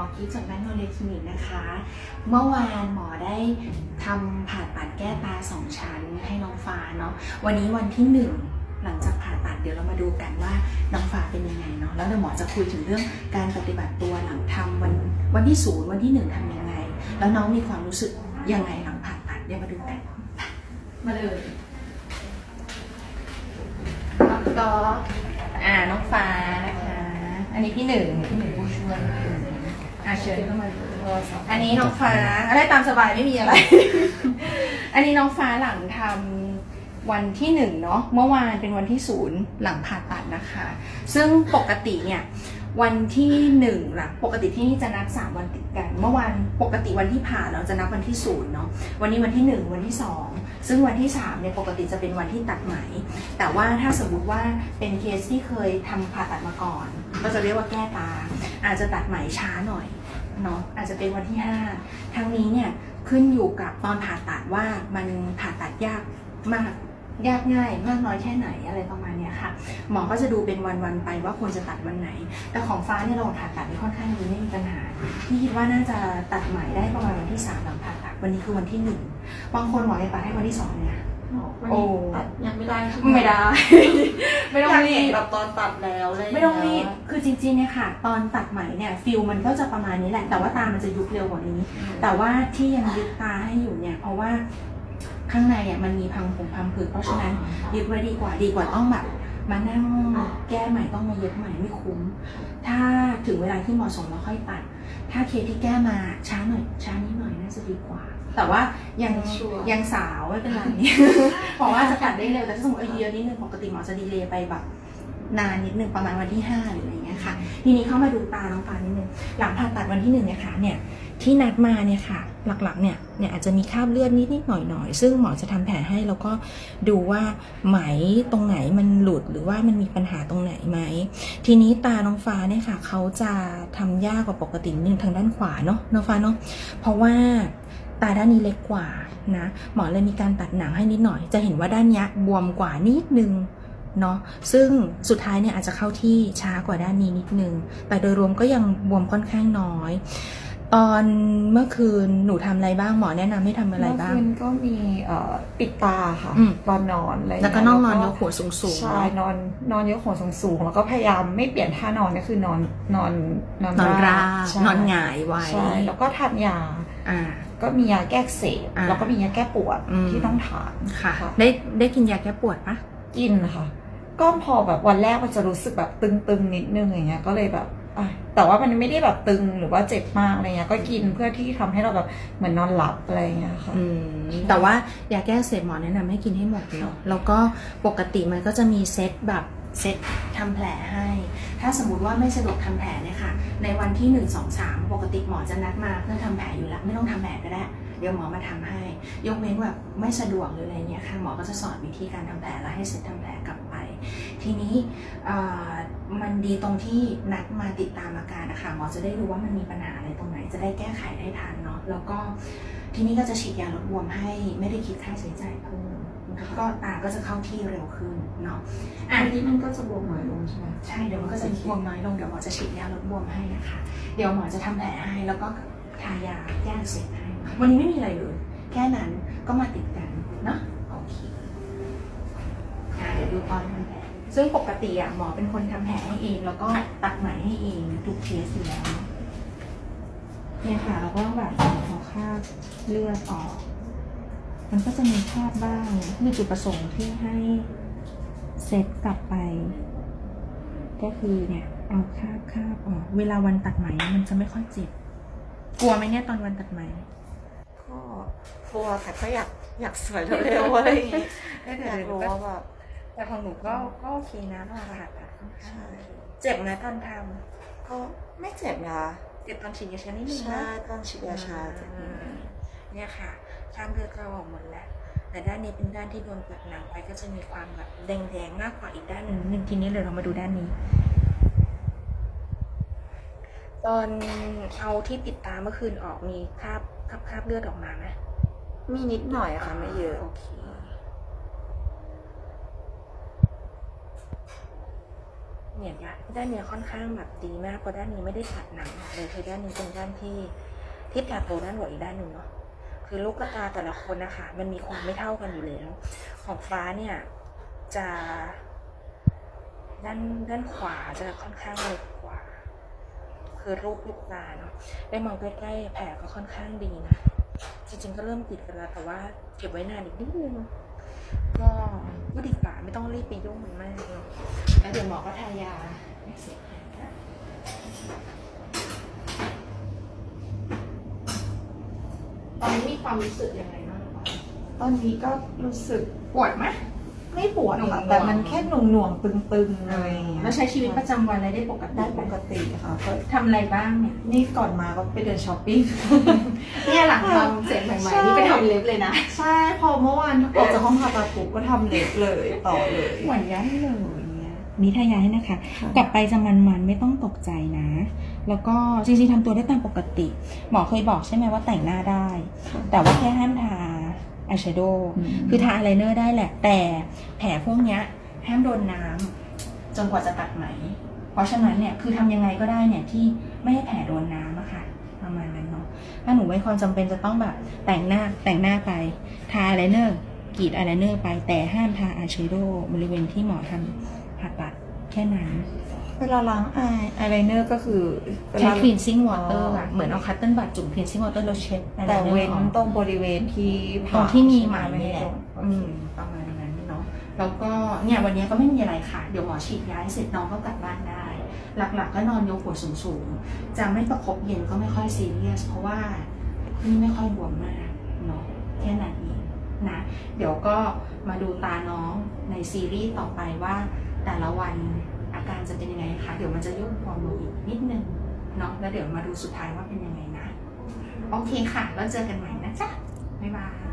อคิดจากแมกโนเลียคลินิกนะคะ เมื่อวานหมอได้ทำผ่าตัดแก้ตาสองชั้นให้น้องฟ้าเนาะ วันนี้วันที่หนึ่งหลังจากผ่าตัดเดี๋ยวเรามาดูกันว่าน้องฟ้าเป็นยังไงเนาะ แล้วเดี๋ยวหมอจะคุยถึงเรื่องการปฏิบัติตัวหลังทำวันวันที่ศูนย์วันที่หนึ่งทำยังไง แล้วน้องมีความรู้สึกยังไงหลังผ่าตัดเดี๋ยวมาดูกัน มาเลยน้องก็อ่าน้องฟ้านะคะ อันนี้พี่หนึ่งพี่หนึ่งผู้ช่วย อ่าเชิญเข้ามาดูอันนี้น้องฟ้าอะไรตามสบายไม่มีอะไร อันนี้น้องฟ้าหลังทำวันที่หนึ่งเนาะเมื่อวานเป็นวันที่ศูนย์หลังผ่าตัดนะคะ ซึ่งปกติเนี่ยวันที่หนึ่งหลังปกติที่นี่จะนับสามวันติดกัน เมื่อวานปกติวันที่ผ่าเราจะนับวันที่ศูนย์เนาะวันนี้วันที่หนึ่งวันที่สองซึ่งวันที่สามเนี่ยปกติจะเป็นวันที่ตัดไหม แต่ว่าถ้าสมมุติว่าเป็นเคสที่เคยทำผ่าตัดมาก่อน ก็จะเรียกว่าแก้ตา อาจจะตัดไหมช้าหน่อย เนาะอาจจะเป็นวันที่ห้าทั้งนี้เนี่ยขึ้นอยู่กับตอนผ่าตัดว่ามันผ่าตัดยากมากยากง่ายมากน้อยแค่ไหนอะไรประมาณเนี้ยค่ะหมอก็จะดูเป็นวันๆไปว่าควรจะตัดวันไหน แต่ของฟ้าเนี่ยเราผ่าตัดนี่ค่อนข้างดีไม่มีปัญหาที่คิดว่าน่าจะตัดไหม่ได้ประมาณวันที่สามหลังผ่าตัดวันนี้คือวันที่หนึ่งบางคนหมอจะตัดให้วันที่สองเนี่ย โอ้ตัดยังไม่ได้ใช่หไม่ได้ ไม่ต้องยากรีเห็นบแบบตอนตัดแล้วอะไรย่าไม่ต้องรีบคือจริงๆเนี่ยค่ะ ตอนตัดไหมเนี่ยฟิลมันก็จะประมาณนี้แหละ แต่ว่าตามันจะยุบเร็วกว่านี้ แต่ว่าที่ยังยึดตาให้อยู่เนี่ย เพราะว่าข้างในอะมันมีพังผงพังผืดเพราะฉะนั้นยึดไว้ดีกว่าดีกว่าต้องแบบ มานั่งแก้ใหม่ต้องมาเย็บใหม่ไม่คุ้ม ถ้าถึงเวลาที่เหมาะสมเราค่อยตัด ถ้าเคสที่แก้มาช้าหน่อยช้านิดหน่อยน่าจะดีกว่า แต่ว่ายังชัวร์ ยังสาวไม่เป็นไรบอกว่าจะตัดได้เร็วแต่ถ้าสมมติอายุเยอะนิดนึงปกติหมอจะดีเลย์ไปแบบนานนิดนึงประมาณวันที่ห้าหรืออะไรเงี้ย ค่ะ ทีนี้เข้ามาดูตาน้องปานิดนึงหลังผ่าตัดวันที่หนึ่งเนี่ยค่ะเนี่ยที่นัดมาเนี่ยค่ะ หลักๆเนี่ยเนี่ยอาจจะมีคราบเลือดนิดๆหน่อยๆ ซึ่งหมอจะทำแผลให้แล้วก็ดูว่าไหมตรงไหนมันหลุดหรือว่ามันมีปัญหาตรงไหนไหม ทีนี้ตาน้องฟ้าเนี่ยค่ะเขาจะทำยากกว่าปกตินิดนึงทางด้านขวาเนาะน้องฟ้าเนาะเพราะว่าตาด้านนี้เล็กกว่านะหมอเลยมีการตัดหนังให้นิดหน่อย จะเห็นว่าด้านเนี้ยบวมกว่านิดนึง เนาะซึ่งสุดท้ายเนี่ยอาจจะเข้าที่ช้ากว่าด้านนี้นิดนึง แต่โดยรวมก็ยังบวมค่อนข้างน้อย ตอนเมื่อคืนหนูทำอะไรบ้างหมอแนะนำให้ทำอะไรบ้าง เมื่คืนก็มีเอ่อปิดตาค่ะอืม ตอนนอนอะไรแล้วก็นอนนอนยกหัวสูงสูงใช่นอนนอนยกหัวสูงสูงๆแล้วก็พยายามไม่เปลี่ยนท่านอนก็คือนอนนอนนอนนอนราบใช่นอนหงายไว้ใช่แล้วก็ทานยา อ่า ก็มียาแก้อักเสพอ่าแล้วก็มียาแก้ปวดอืม ที่ต้องทานค่ะ ได้ได้กินยาแก้ปวดปะกินค่ะ ก็พอแบบวันแรกมันจะรู้สึกแบบตึงๆนิดนึงอย่างเงี้ย ก็เลยแบบแต่ว่ามันไม่ได้แบบตึงหรือว่าเจ็บมากอะไรเงี้ย ก็กินเพื่อที่ทำให้เราแบบเหมือนนอนหลับอะไรเงี้ยค่ะแต่ว่ายาแก้เสพหมอแนะนำให้กินให้หมดเนาะแล้วก็ปกติมันก็จะมีเซตแบบเซตทำแผลให้ ถ้าสมมติว่าไม่สะดวกทำแผลเนี่ยค่ะ ในวันที่ 1 2 3 ปกติหมอจะนัดมาเพื่อทำแผลอยู่แล้วไม่ต้องทำแผลก็ได้เดี๋ยวหมอมาทำให้ ยกเว้นแบบไม่สะดวกหรืออะไรเงี้ยค่ะหมอก็จะสอนวิธีการทำแผลแล้วให้เสร็จทำแผลกับ ทีนี้เอ่อมันดีตรงที่นัดมาติดตามอาการนะคะหมอจะได้รู้ว่ามันมีปัญหาอะไรตรงไหนจะได้แก้ไขได้ทันเนาะแล้วก็ทีนี้ก็จะฉีดยาลดบวมให้ไม่ได้คิดค่าใช้จ่ายเพิ่มก็ตาก็จะเข้าที่เร็วขึ้นเนาะอะอันนี้มันก็จะบวมน้อยลงใช่ไหมใช่เดี๋ยวมันก็จะบวมน้อยลงเดี๋ยวหมอจะฉีดยาลดบวมให้นะคะ เดี๋ยวหมอจะทำแผลให้แล้วก็ทายาแก้อักเสบให้วันนี้ไม่มีอะไรเลยแค่นั้นก็มาติดกันเนาะโอเคอะเดี๋ยวดูตอนทำแผล ซึ่งปกติอะหมอเป็นคนทำแผลให้เอง แล้วก็ตัดไหมให้เองทุกเคสอยู่แล้วเนอะเนี่ยค่ะเราก็แบบเอาคราบเลือดออก มันก็จะมีคราบบ้างคือจุดประสงค์ที่ให้เซตกลับไป ก็คือเนี่ยเอาคราบคราบออก เวลาวันตัดไหมมันจะไม่ค่อยเจ็บ กลัวไหมเนี่ยตอนวันตัดไหมก็กลัวแต่ก็อยากอยากสวยเร็วๆอะไรอย่างงี้ได้อยากรู้ว่าแบบ แต่ของหนูก็ก็โอเคนะตอนผ่าตัดใช่เจ็บนะตอนทก็ไม่เจ็บนะำเจ็บตอนฉีดยาชานิดนึงใช่นะตอนฉีดยาชาเจ็บนิดนึงเนี่ยค่ะข้ามเลือดก็ออกหมดแล้ว แต่ด้านนี้เป็นด้านที่โดนตัดหนังไปก็จะมีความแบบแดงๆมากกว่าอีกด้านหนึ่งหนึ่งทีนี้เดี๋ยวเรามาดูด้านนี้ ตอนเอาที่ปิดตาเมื่อคืนออกมีคราบคราบคราบเลือดออกมาไหมมีนิดหน่อยอะค่ะไม่เยอะ โอเค เนี่ยด้านเนี้ยค่อนข้างแบบดีมากเพราะด้านนี้ไม่ได้ตัดหนังเลยคือด้านนี้เป็นด้านที่ที่ตาโตด้านหัวอีกด้านหนึ่งเนาะคือลูกกระตาแต่ละคนนะคะมันมีความไม่เท่ากันอยู่แล้วของฟ้าเนี่ยจะด้านด้านขวาจะค่อนข้างเล็กกว่า คือรูปลูกตาเนาะได้มองใกล้ๆแผลก็ค่อนข้างดีนะจริงๆก็เริ่มติดกันแล้วแต่ว่าเก็บไว้นานอีกนิดนึง ก็ก็ดีกว่าไม่ต้องรีบไปยุ่งมันมากเนาะแล้วเดี๋ยวหมอก็ทายาตอนนี้มีความรู้สึกยังไงบ้างตอนนี้ก็รู้สึกปวดไหม ไม่ปวดหน่วค่ะงๆแต่มันแค่หน่วงหน่วงๆตึงๆอะไรอย่างเงี้ยแล้วใช้ชีวิตประจำวันอะไรได้ปกติได้ไหมปกติค่ะก็ทำอะไรบ้างเนี่ย นี่ก่อนมาก็ไปเดินช้อปปิ้ง เนี่ยหลังทำเสร็จใหม่ ๆ นี่ไปทำเล็บเลยนะใช่พอเมื่อวานออกจากห้องผ่าตัดปุ๊บก็ทำเล็บเลยต่อเลยเหมือนยันเลยเนี่ยนี่ทายาให้นะคะกลับไปจะมันๆไม่ต้องตกใจนะ แล้วก็จริงๆทำตัวได้ตามปกติ หมอเคยบอกใช่ไหมว่าแต่งหน้าได้ แต่ว่าแค่ห้ามทา อายแชโดว์อืมคือทาอายไลเนอร์ได้แหละ แต่แผลพวกเนี้ยห้ามโดนน้ำจนกว่าจะตัดไหม เพราะฉะนั้นเนี่ยคือทำยังไงก็ได้เนี่ยที่ไม่ให้แผลโดนน้ำอะค่ะประมาณนั้นเนาะถ้าหนูไม่ความจำเป็นจะต้องแบบแต่งหน้าแต่งหน้าไปทาอายไลเนอร์กรีดอายไลเนอร์ไปแต่ห้ามทาอายแชโดว์บริเวณที่หมอทำผ่าตัด แค่นั้น เวลาล้างอายอายไลเนอร์ก็คือเวใช้ลา cleansing water อ๋ออะเหมือนเอาคัตเติ้ลบัตจุ่ม cleansing water แล้วเช็ดแต่เว้นออกตรงบริเวณที่ตรงที่มีไหมไม่นี่ให้แหละโดนอืมประมาณนั้นเนาะแล้วก็เนี่ยวันนี้ก็ไม่มีอะไรค่ะ เดี๋ยวหมอฉีดยาให้เสร็จน้องก็กลับบ้านได้ หลักๆก็นอนยกหัวสูงๆจะไม่ประคบเย็นก็ไม่ค่อยซีเรียส เพราะว่านี่ไม่ค่อยบวมมากเนาะแค่นั้นเองนะ เดี๋ยวก็มาดูตาน้องในซีรีส์ต่อไปว่า แต่ละวันอาการจะเป็นยังไงคะเดี๋ยวมันจะยุ่งความลงอีกนิดนึงเนาะแล้วเดี๋ยวมาดูสุดท้ายว่าเป็นยังไงนะ โอเคค่ะ แล้วเจอกันใหม่นะจ๊ะบ๊ายบาย